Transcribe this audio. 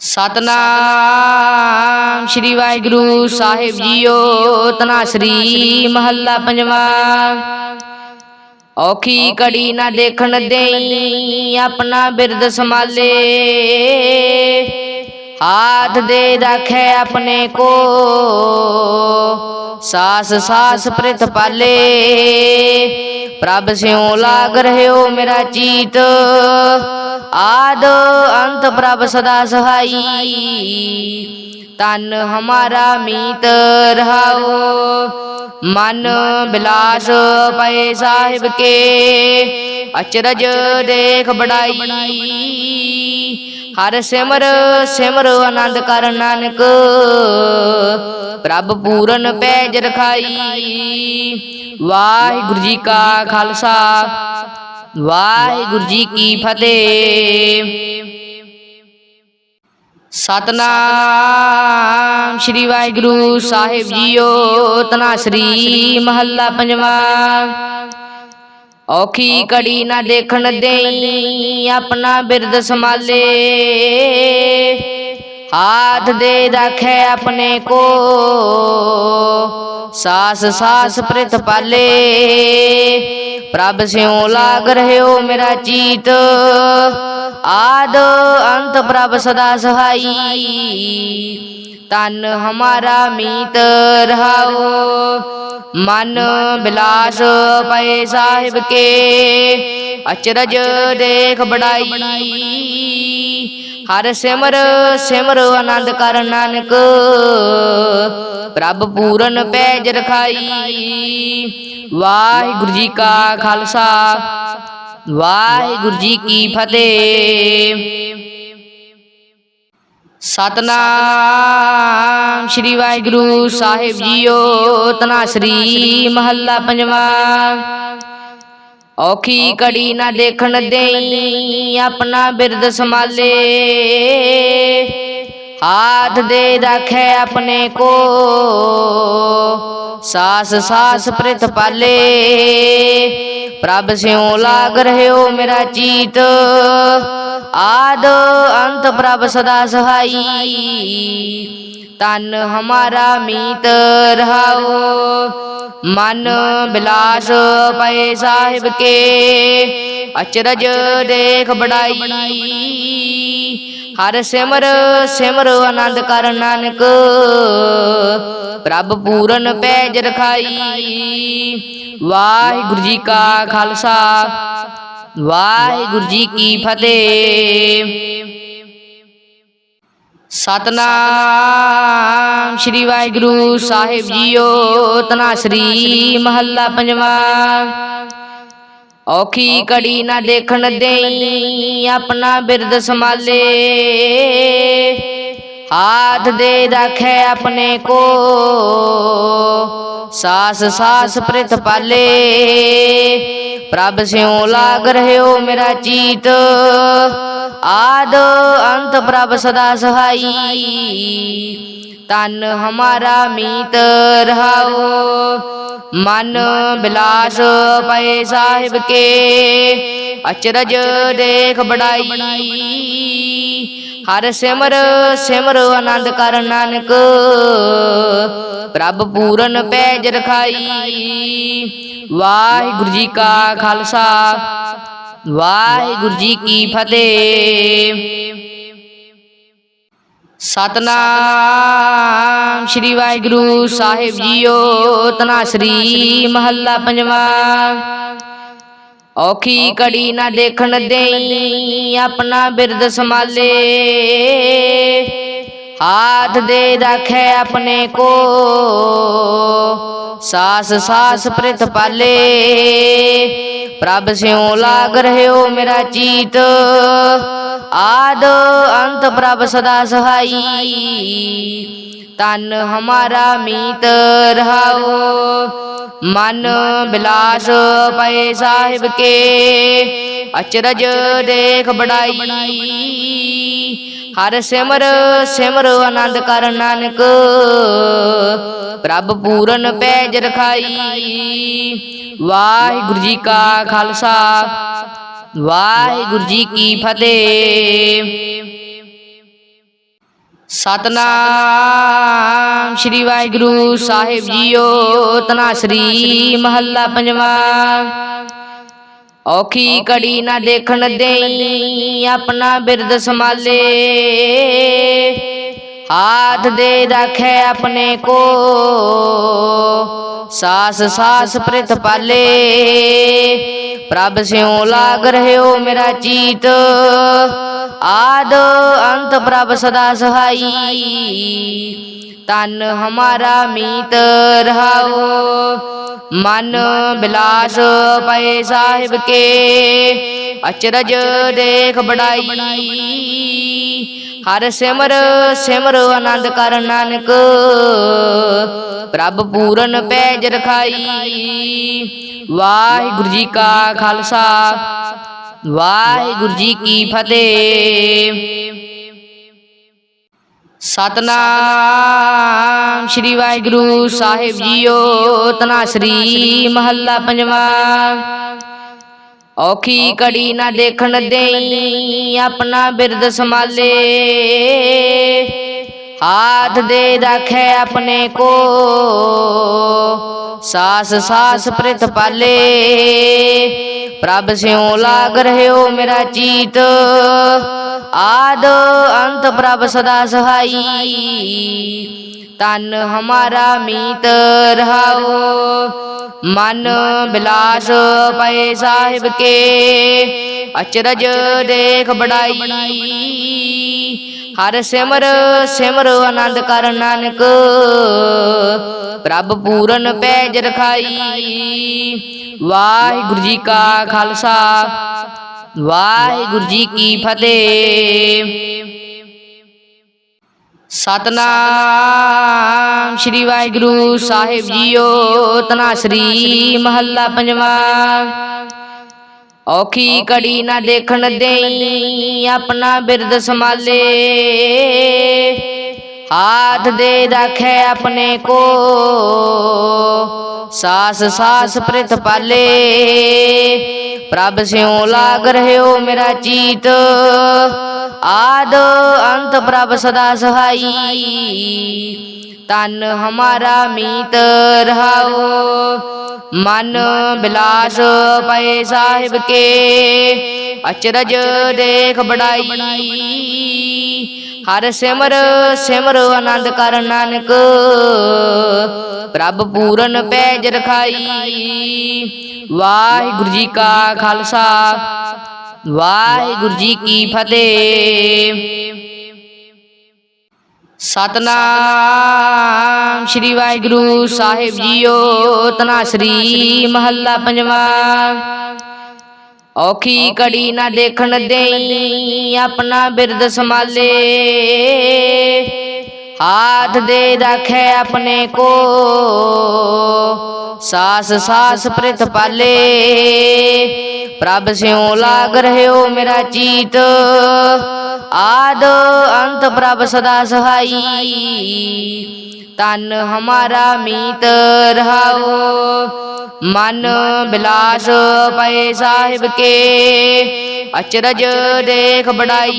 ਸਤਨਾਮ ਸ੍ਰੀ ਵਾਹਿਗੁਰੂ ਸਾਹਿਬ ਜੀਓ ਤਨਾਸਰੀ ਮਹੱਲਾ ਪੰਜਵਾਂ। ਔਖੀ ਕੜੀ ਨਾ ਦੇਖਣ ਦੇਈ, ਆਪਣਾ ਬਿਰਦ ਸੰਭਾਲੇ। ਹਾਥ ਦੇ ਰੱਖੇ ਆਪਣੇ ਕੋ ਸਾਸ ਸਾਸ ਪ੍ਰਿਤ ਪਾਲੇ ਪ੍ਰਭ ਸਿਉ ਲਾਗ ਰਹਿਓ ਮੇਰਾ ਚੀਤ ਆਦ ਅੰਤ ਪ੍ਰਭ ਸਦਾ ਸਹਾਈ ਤਨ ਹਮਾਰਾ ਮੀਤ ਰਹਾਓ ਮਨ ਬਿਲਾਸ ਪਏ ਸਾਹਿਬ ਕੇ ਅਚਰਜ ਦੇਖ ਬੜਾਈ ਹਰ ਸਿਮਰ ਸਿਮਰ ਆਨੰਦ ਕਰ ਨਾਨਕ। ਪ੍ਰਭ ਪੂਰਨ ਪੈਜ ਰਖਾਈ। ਵਾਹਿਗੁਰੂ ਜੀ ਕਾ ਖਾਲਸਾ, ਵਾਹਿਗੁਰੂ ਜੀ ਕੀ ਫਤਿਹ। ਸਤਨਾਮ ਸ੍ਰੀ ਵਾਹਿਗੁਰੂ ਸਾਹਿਬ ਜੀਓ ਤਨਾਸਰੀ ਮਹੱਲਾ ਪੰਜਵਾਂ। ਔਖੀ ਕੜੀ ਨਾ ਦੇਖਣ ਦੇਈ ਆਪਣਾ ਬਿਰਦ ਸੰਭਾਲੇ। ਹਾਥ ਦੇ ਰੱਖੇ ਆਪਣੇ ਕੋ। ਸਾਸ ਸਾਸ ਪ੍ਰਿਤ ਪਾਲੇ। ਪ੍ਰਭ ਸਿਉ ਲਾਗ ਰਹਿਓ ਮੇਰਾ ਚੀਤ। ਆਦ ਅੰਤ ਪ੍ਰਭ ਸਦਾ ਸਹਾਈ। ਤਨ ਹਮਾਰਾ ਮੀਤ ਰਹਾਓ। ਮਨ ਬਿਲਾਸ ਪਏ ਸਾਹਿਬ ਕੇ। ਅਚਰਜ ਦੇਖ ਬੜਾਈ। ਹਰ ਸਿਮਰ ਸਿਮਰ ਆਨੰਦ ਕਰ ਨਾਨਕ। ਪ੍ਰਭ ਪੂਰਨ ਪੈਜ ਰਖਾਈ। ਵਾਹਿਗੁਰੂ ਜੀ ਕਾ ਖਾਲਸਾ। ਵਾਹਿਗੁਰੂ ਜੀ ਕੀ ਫਤਿਹ। ਸਤਨਾਮ ਸ੍ਰੀ ਵਾਹਿਗੁਰੂ ਸਾਹਿਬ ਜੀਓ ਤਨਾਸਰੀ ਮਹੱਲਾ ਪੰਜਵਾਂ। ਔਖੀ ਕੜੀ ਨਾ ਦੇਖਣ ਦੇਈ ਆਪਣਾ ਬਿਰਦ ਸੰਭਾਲੇ। ਹਾਥ ਦੇ ਰੱਖੇ ਆਪਣੇ ਕੋ ਸਾਸ ਸਾਸ ਪ੍ਰਿਤ ਪਾਲੇ ਪ੍ਰਭ ਸਿਉ ਲਾਗ ਰਹਿਓ ਮੇਰਾ ਚੀਤ ਆਦ ਅੰਤ ਪ੍ਰਭ ਸਦਾ ਸਹਾਈ ਤਨ ਹਮਾਰਾ ਮੀਤ ਰਹਾਓ ਮਨ ਬਿਲਾਸ ਪਏ ਸਾਹਿਬ ਕੇ ਅਚਰਜ ਦੇਖ ਬੜਾਈ ਹਰ ਸਿਮਰ ਸਿਮਰ ਆਨੰਦ ਕਰ ਨਾਨਕ। ਪ੍ਰਭ ਪੂਰਨ ਪੈਜ ਰਖਾਈ। ਵਾਹਿਗੁਰੂ ਜੀ ਕਾ ਖਾਲਸਾ, ਵਾਹਿਗੁਰੂ ਜੀ ਕੀ ਫਤਿਹ। ਸਤਨਾਮ ਸ੍ਰੀ ਵਾਹਿਗੁਰੂ ਸਾਹਿਬ ਜੀਓ ਤਨਾਸਰੀ ਮਹੱਲਾ ਪੰਜਵਾਂ। ਔਖੀ ਕੜੀ ਨਾ ਦੇਖਣ ਦੇਈ ਆਪਣਾ ਬਿਰਦ ਸੰਭਾਲੇ। ਹਾਥ ਦੇ ਰੱਖੇ ਆਪਣੇ ਕੋ ਸਾਸ ਸਾਸ ਪ੍ਰਿਤ ਪਾਲੇ। ਪ੍ਰਭ ਸਿਉ ਲਾਗ ਰਹਿਓ ਮੇਰਾ ਚੀਤ। ਆਦ ਅੰਤ ਪ੍ਰਭ ਸਦਾ ਸਹਾਈ। ਤਨ ਹਮਾਰਾ ਮੀਤ ਰਹਾਓ। ਮਨ ਬਿਲਾਸ ਪਏ ਸਾਹਿਬ ਕੇ। ਅਚਰਜ ਦੇਖ ਬੜਾਈ। ਹਰ ਸਿਮਰ ਸਿਮਰ ਆਨੰਦ ਕਰ ਨਾਨਕ। ਪ੍ਰਭ ਪੂਰਨ ਪੈਜ ਰਖਾਈ। ਵਾਹਿਗੁਰੂ ਜੀ ਕਾ ਖਾਲਸਾ, ਵਾਹਿਗੁਰੂ ਜੀ ਕੀ ਫਤਿਹ। ਸਤਨਾਮ ਸ੍ਰੀ ਵਾਹਿਗੁਰੂ ਸਾਹਿਬ ਜੀਓ ਤਨਾਸਰੀ ਮਹੱਲਾ ਪੰਜਵਾਂ। ਔਖੀ ਕੜੀ ਨਾ ਦੇਖਣ ਦੇਈ ਆਪਣਾ ਬਿਰਦ ਸੰਭਾਲੇ। ਹਾਥ ਦੇ ਰੱਖੇ ਆਪਣੇ ਕੋ ਸਾਸ ਸਾਸ ਪ੍ਰਿਤ ਪਾਲੇ ਪ੍ਰਭ ਸਿਉ ਲਾਗ ਰਹਿਓ ਮੇਰਾ ਚੀਤ ਆਦ ਅੰਤ ਪ੍ਰਭ ਸਦਾ ਸਹਾਈ ਤਨ ਹਮਾਰਾ ਮੀਤ ਰਹਾਓ ਮਨ ਬਿਲਾਸ ਪਏ ਸਾਹਿਬ ਕੇ ਅਚਰਜ ਦੇਖ ਬੜਾਈ ਹਰ ਸਿਮਰ ਸਿਮਰ ਆਨੰਦ ਕਰ ਨਾਨਕ। ਪ੍ਰਭ ਪੂਰਨ ਪੈਜ ਰਖਾਈ। ਵਾਹਿਗੁਰੂ ਜੀ ਕਾ ਖਾਲਸਾ, ਵਾਹਿਗੁਰੂ ਜੀ ਕੀ ਫਤਿਹ। ਸਤਨਾਮ ਸ੍ਰੀ ਵਾਹਿਗੁਰੂ ਸਾਹਿਬ ਜੀਓ ਤਨਾਸਰੀ ਮਹੱਲਾ ਪੰਜਵਾਂ। ਔਖੀ ਕੜੀ ਨਾ ਦੇਖਣ ਦੇਈ ਆਪਣਾ ਬਿਰਦ ਸੰਭਾਲੇ। ਹਾਥ ਦੇ ਰੱਖੇ ਆਪਣੇ ਕੋ। ਸਾਸ ਸਾਸ ਪ੍ਰਿਤ ਪਾਲੇ। ਪ੍ਰਭ ਸਿਉ ਲਾਗ ਰਹਿਓ ਮੇਰਾ ਚੀਤ। ਆਦ ਅੰਤ ਪ੍ਰਭ ਸਦਾ ਸਹਾਈ। ਤਨ ਹਮਾਰਾ ਮੀਤ ਰਹਾਓ। ਮਨ ਬਿਲਾਸ ਪਏ ਸਾਹਿਬ ਕੇ। ਅਚਰਜ ਦੇਖ ਬੜਾਈ। ਹਰ ਸਿਮਰ ਸਿਮਰ ਆਨੰਦ ਕਰ ਨਾਨਕ। ਪ੍ਰਭ ਪੂਰਨ ਪੈਜ ਰਖਾਈ। ਵਾਹਿਗੁਰੂ ਜੀ ਕਾ ਖਾਲਸਾ, ਵਾਹਿਗੁਰੂ ਜੀ ਕੀ ਫਤਿਹ। ਸਤਨਾਮ ਸ੍ਰੀ ਵਾਹਿਗੁਰੂ ਸਾਹਿਬ ਜੀਓ ਤਨਾਸਰੀ ਮਹੱਲਾ ਪੰਜਵਾਂ। ਔਖੀ ਕੜੀ ਨਾ ਦੇਖਣ ਦੇਈ, ਆਪਣਾ ਬਿਰਦ ਸੰਭਾਲੇ। ਹਾਥ ਦੇ ਰੱਖੇ ਆਪਣੇ ਕੋ ਸਾਸ ਸਾਸ ਪ੍ਰਿਤ ਪਾਲੇ ਪ੍ਰਭ ਸਿਉ ਲਾਗ ਰਹਿਓ ਮੇਰਾ ਚੀਤ ਆਦ ਅੰਤ ਪ੍ਰਭ ਸਦਾ ਸਹਾਈ ਤਨ ਹਮਾਰਾ ਮੀਤ ਰਹਾਓ ਮਨ ਬਿਲਾਸ ਪਏ ਸਾਹਿਬ ਕੇ ਅਚਰਜ ਦੇਖ ਬੜਾਈ ਹਰ ਸਿਮਰ ਸਿਮਰ ਆਨੰਦ ਕਰ ਨਾਨਕ। ਪ੍ਰਭ ਪੂਰਨ ਪੈਜ ਰਖਾਈ। ਵਾਹਿਗੁਰੂ ਜੀ ਕਾ ਖਾਲਸਾ। ਵਾਹਿਗੁਰੂ ਜੀ ਕੀ ਫਤਿਹ। ਸਤਨਾਮ ਸ੍ਰੀ ਵਾਹਿਗੁਰੂ ਸਾਹਿਬ ਜੀਓ। ਤਨਾਸਰੀ ਮਹੱਲਾ ਪੰਜਵਾਂ। ਔਖੀ ਕੜੀ ਨਾ ਦੇਖਣ ਦੇਈ ਆਪਣਾ ਬਿਰਦ ਸੰਭਾਲੇ। ਹਾਥ ਦੇ ਰੱਖੇ ਆਪਣੇ ਕੋ। ਸਾਸ ਸਾਸ ਪ੍ਰਿਤ ਪਾਲੇ ਪ੍ਰਭ ਸਿਉ ਲਾਗ ਰਹਿਓ ਮੇਰਾ ਚੀਤ। ਆਦ ਅੰਤ ਪ੍ਰਭ ਸਦਾ ਸਹਾਈ। ਤਨ ਹਮਾਰਾ ਮੀਤ ਰਹਾਓ। ਮਨ ਬਿਲਾਸ ਪਏ ਸਾਹਿਬ ਕੇ। ਅਚਰਜ ਦੇਖ ਬੜਾਈ। ਹਰ ਸਿਮਰ ਸਿਮਰ ਆਨੰਦ ਕਰ ਨਾਨਕ। ਪ੍ਰਭ ਪੂਰਨ ਪੈਜ ਰਖਾਈ। ਵਾਹਿਗੁਰੂ ਜੀ ਕਾ ਖਾਲਸਾ, ਵਾਹਿਗੁਰੂ ਜੀ ਕੀ ਫਤਿਹ। ਸਤਨਾਮ ਸ੍ਰੀ ਵਾਹਿਗੁਰੂ ਸਾਹਿਬ ਜੀਓ ਤਨਾਸਰੀ ਮਹੱਲਾ ਪੰਜਵਾਂ। ਔਖੀ ਕੜੀ ਨਾ ਦੇਖਣ ਦੇਈ ਆਪਣਾ ਬਿਰਦ ਸੰਭਾਲੇ। ਹਾਥ ਦੇ ਰੱਖੇ ਆਪਣੇ ਕੋ ਸਾਸ ਸਾਸ ਪ੍ਰਿਤ ਪਾਲੇ ਪ੍ਰਭ ਸਿਉ ਲਾਗ ਰਹਿਓ ਮੇਰਾ ਚੀਤ ਆਦ ਅੰਤ ਪ੍ਰਭ ਸਦਾ ਸਹਾਈ ਤਨ ਹਮਾਰਾ ਮੀਤ ਰਹਾਓ ਮਨ ਬਿਲਾਸ ਪਏ ਸਾਹਿਬ ਕੇ ਅਚਰਜ ਦੇਖ ਬੜਾਈ